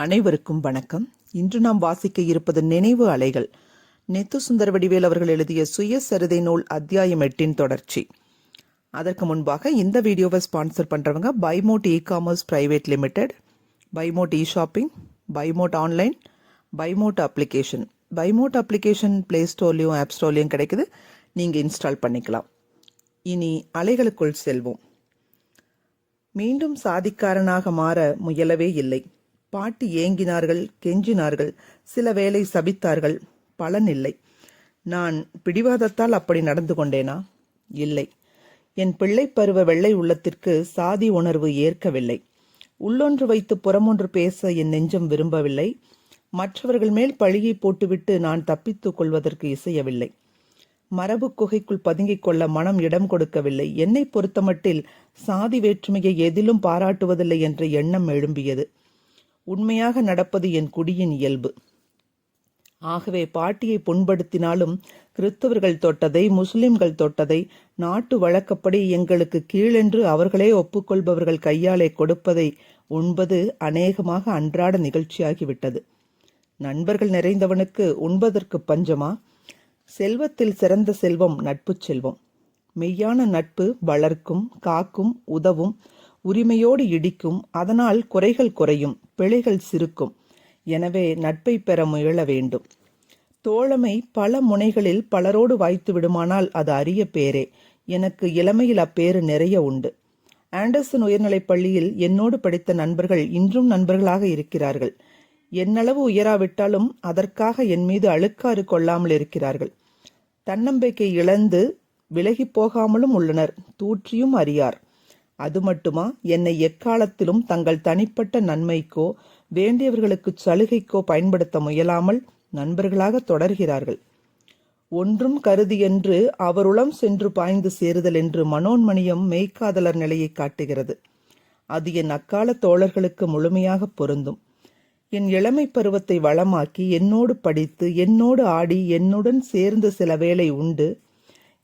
அனைவருக்கும் வணக்கம். இன்று நாம் வாசிக்க இருப்பது நினைவு அலைகள். நெத்து சுந்தர வடிவேல் அவர்கள் எழுதிய சுயசரிதை நூல் அத்தியாயம் எட்டின் தொடர்ச்சி. அதற்கு முன்பாக இந்த வீடியோவை ஸ்பான்சர் பண்ணுறவங்க பைமோட் இ காமர்ஸ் பிரைவேட் லிமிடெட் பைமோட் இ ஷாப்பிங் பைமோட் ஆன்லைன் பைமோட் அப்ளிகேஷன். பைமோட் அப்ளிகேஷன் பிளே ஸ்டோர்லேயும் ஆப் ஸ்டோர்லேயும் கிடைக்குது. நீங்கள் இன்ஸ்டால் பண்ணிக்கலாம். இனி அலைகளுக்குள் செல்வோம். மீண்டும் சாதிக்காரனாக மாற முயலவே இல்லை. பாட்டி ஏங்கினார்கள் கெஞ்சினார்கள் சில வேளை சபித்தார்கள் பலன் இல்லை நான் பிடிவாதத்தால் அப்படி நடந்து கொண்டேனா? இல்லை. என் பிள்ளை பருவ வெள்ளை உள்ளத்திற்கு சாதி உணர்வு ஏற்கவில்லை. உள்ளொன்று வைத்து புறமொன்று பேச என் நெஞ்சம் விரும்பவில்லை. மற்றவர்கள் மேல் பழியை போட்டுவிட்டு நான் தப்பித்துக் கொள்வதற்கு இசையவில்லை. மரபு குகைக்குள் பதுங்கிக் கொள்ள மனம் இடம் கொடுக்கவில்லை. என்னை பொறுத்தமட்டில் சாதி வேற்றுமையை எதிலும் பாராட்டுவதில்லை என்ற எண்ணம் எழும்பியது. உண்மையாக நடப்பது என் குடியின் இயல்பு. ஆகவே பாட்டியை புண்படுத்தினாலும் கிறிஸ்தவர்கள் தொட்டதை முஸ்லிம்கள் தொட்டதை நாட்டு வழக்கப்படி எங்களுக்கு கீழென்று அவர்களே ஒப்புக்கொள்பவர்கள் கையாலே கொடுப்பதை உண்பது அநேகமாக அன்றாட நிகழ்ச்சியாகிவிட்டது. நண்பர்கள் நிறைந்தவனுக்கு உண்பதற்கு பஞ்சமா? செல்வத்தில் சிறந்த செல்வம் நட்பு செல்வம். மெய்யான நட்பு வளர்க்கும் காக்கும் உதவும் உரிமையோடு இடிக்கும் அதனால் குறைகள் குறையும் பிழைகள் சிறுக்கும். எனவே நட்பை பெற முயல வேண்டும். தோழமை பல முனைகளில் பலரோடு வாய்த்து விடுமானால் அது அரிய பேரே. எனக்கு இளமையில் அப்பேறு நிறைய உண்டு. ஆண்டர்சன் உயர்நிலைப் பள்ளியில் என்னோடு படித்த நண்பர்கள் இன்றும் நண்பர்களாக இருக்கிறார்கள். என்னளவு உயராவிட்டாலும் அதற்காக என் மீது அழுக்காறு கொள்ளாமல் இருக்கிறார்கள். தன்னம்பிக்கை இழந்து விலகி போகாமலும் உள்ளனர். தூற்றியும் அறியார். அது மட்டுமா? என்னை எக்காலத்திலும் தங்கள் தனிப்பட்ட நன்மைக்கோ வேண்டியவர்களுக்கு சலுகைக்கோ பயன்படுத்த முயலாமல் நண்பர்களாக தொடர்கிறார்கள். ஒன்றும் கருதி என்று அவருளம் சென்று பாய்ந்து சேருதல் என்று மனோன்மணியம் மெய்க்காதலர் நிலையை காட்டுகிறது. அது என் அக்கால தோழர்களுக்கு முழுமையாக பொருந்தும். என் இளமை பருவத்தை வளமாக்கி என்னோடு படித்து என்னோடு ஆடி என்னுடன் சேர்ந்து சில வேளை உண்டு.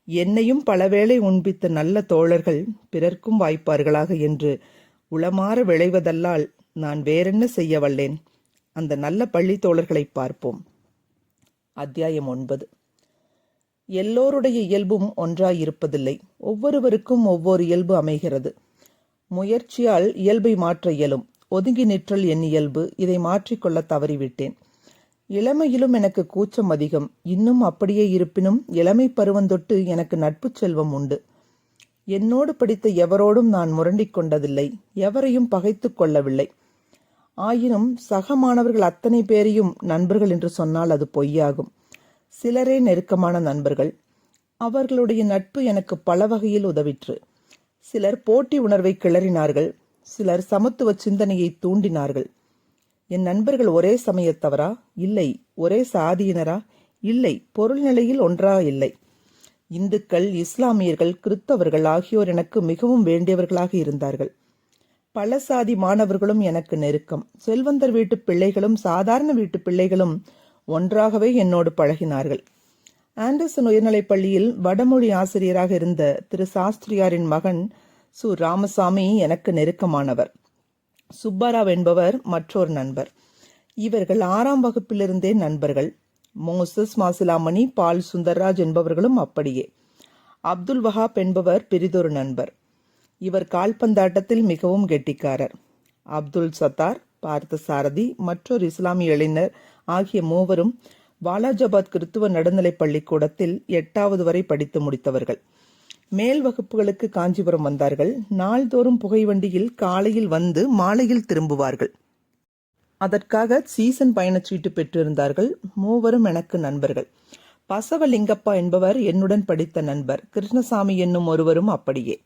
என்னையும் பலவேளை உண்பித்த நல்ல தோழர்கள் பிறர்க்கும் வாய்ப்பார்களாக என்று உளமாற விளைவதல்லால் நான் வேறென்ன செய்ய வல்லேன்? அந்த நல்ல பள்ளி தோழர்களை பார்ப்போம். அத்தியாயம் ஒன்பது. எல்லோருடைய இயல்பும் ஒன்றாயிருப்பதில்லை. ஒவ்வொருவருக்கும் ஒவ்வொரு இயல்பு அமைகிறது. முயற்சியால் இயல்பை மாற்ற இயலும். ஒதுங்கி நிற்றல் என் இயல்பு. இதை மாற்றிக்கொள்ள தவறிவிட்டேன். இளமையிலும் எனக்கு கூச்சம் அதிகம். இன்னும் அப்படியே இருப்பினும் இளமை பருவந்தொட்டு எனக்கு நட்பு செல்வம் உண்டு. என்னோடு படித்த எவரோடும் நான் முரண்டிக் கொண்டதில்லை. எவரையும் பகைத்து கொள்ளவில்லை. ஆயினும் சக மாணவர்கள் அத்தனை பேரையும் நண்பர்கள் என்று சொன்னால் அது பொய்யாகும். சிலரே நெருக்கமான நண்பர்கள். அவர்களுடைய நட்பு எனக்கு பல வகையில் உதவிற்று. சிலர் போட்டி உணர்வை கிளறினார்கள். சிலர் சமத்துவ சிந்தனையை தூண்டினார்கள். என் நண்பர்கள் ஒரே சமயத்தவரா இல்லை. ஒரே சாதியினரா? இல்லை. பொருள் நிலையில் ஒன்றா? இல்லை. இந்துக்கள் இஸ்லாமியர்கள் கிறிஸ்தவர்கள் ஆகியோர் எனக்கு மிகவும் வேண்டியவர்களாக இருந்தார்கள். பல சாதி மாணவர்களும் எனக்கு நெருக்கம். செல்வந்தர் வீட்டு பிள்ளைகளும் சாதாரண வீட்டு பிள்ளைகளும் ஒன்றாகவே என்னோடு பழகினார்கள். ஆண்டர்சன் உயர்நிலைப் பள்ளியில் வடமொழி ஆசிரியராக இருந்த திரு சாஸ்திரியாரின் மகன் சு. ராமசாமி எனக்கு நெருக்கமானவர். சுப்பாராவ் என்பவர் மற்றொரு நண்பர். இவர்கள் ஆறாம் வகுப்பிலிருந்தே நண்பர்கள். மோசஸ் மாசிலாமணி பால் சுந்தர்ராஜ் என்பவர்களும் அப்படியே. அப்துல் வஹாப் என்பவர் பெரிதொரு நண்பர். இவர் கால்பந்தாட்டத்தில் மிகவும் கெட்டிக்காரர். அப்துல் சத்தார் பார்த்த சாரதி மற்றொரு இஸ்லாமிய இளைஞர் ஆகிய மூவரும் வாலாஜாபாத் கிறித்துவ நடுநிலைப் பள்ளிக்கூடத்தில் எட்டாவது வரை படித்து முடித்தவர்கள். மேல் வகுப்புகளுக்கு காஞ்சிபுரம் வந்தார்கள். நாள்தோறும் புகைவண்டியில் காலையில் வந்து மாலையில் திரும்புவார்கள். அதற்காக சீசன் பயணச்சீட்டு பெற்றிருந்தார்கள். மூவரும் எனக்கு நண்பர்கள். பசவலிங்கப்பா என்பவர் என்னுடன் படித்த நண்பர். கிருஷ்ணசாமி என்னும் ஒருவரும் அப்படியே.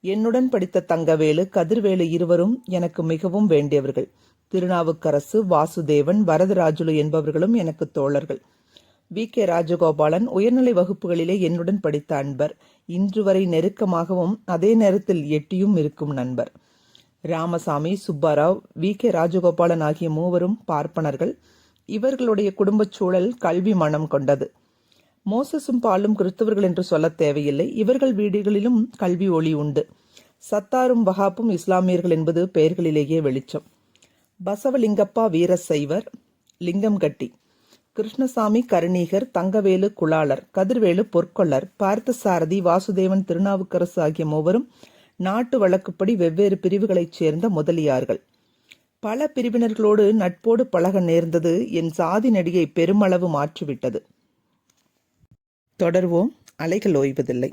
என்னுடன் படித்த தங்கவேலு கதிர்வேலு இருவரும் எனக்கு மிகவும் வேண்டியவர்கள். திருநாவுக்கரசு வாசுதேவன் வரதராஜுலு என்பவர்களும் எனக்கு தோழர்கள். We K. ராஜகோபாலன் உயர்நிலை வகுப்புகளிலே என்னுடன் படித்த அன்பர். இன்று வரை நெருக்கமாகவும் அதே நேரத்தில் எட்டியும் இருக்கும் நண்பர். ராமசாமி சுப்பாராவ் வி. கே. ராஜகோபாலன் ஆகிய மூவரும் பார்ப்பனர்கள். இவர்களுடைய குடும்பச் சூழல் கல்வி மனம் கொண்டது. மோசஸும் பாலும் கிறிஸ்தவர்கள் என்று சொல்ல தேவையில்லை. இவர்கள் வீடுகளிலும் கல்வி ஒளி உண்டு. சத்தாரும் வஹாப்பும் இஸ்லாமியர்கள் என்பது பெயர்களிலேயே வெளிச்சம். பசவலிங்கப்பா வீரசைவர் லிங்கம் கட்டி கிருஷ்ணசாமி கருணீகர் தங்கவேலு குளாளர் கதிர்வேலு பொற்கொள்ளர் பார்த்தசாரதி வாசுதேவன் திருநாவுக்கரசு ஆகிய மூவரும் நாட்டு வழக்குப்படி வெவ்வேறு பிரிவுகளைச் சேர்ந்த முதலியார்கள். பல பிரிவினர்களோடு நட்போடு பழக நேர்ந்தது என் சாதி நடிகை பெருமளவு மாற்றிவிட்டது. தொடர்வோம். அலைகள் ஓய்வதில்லை.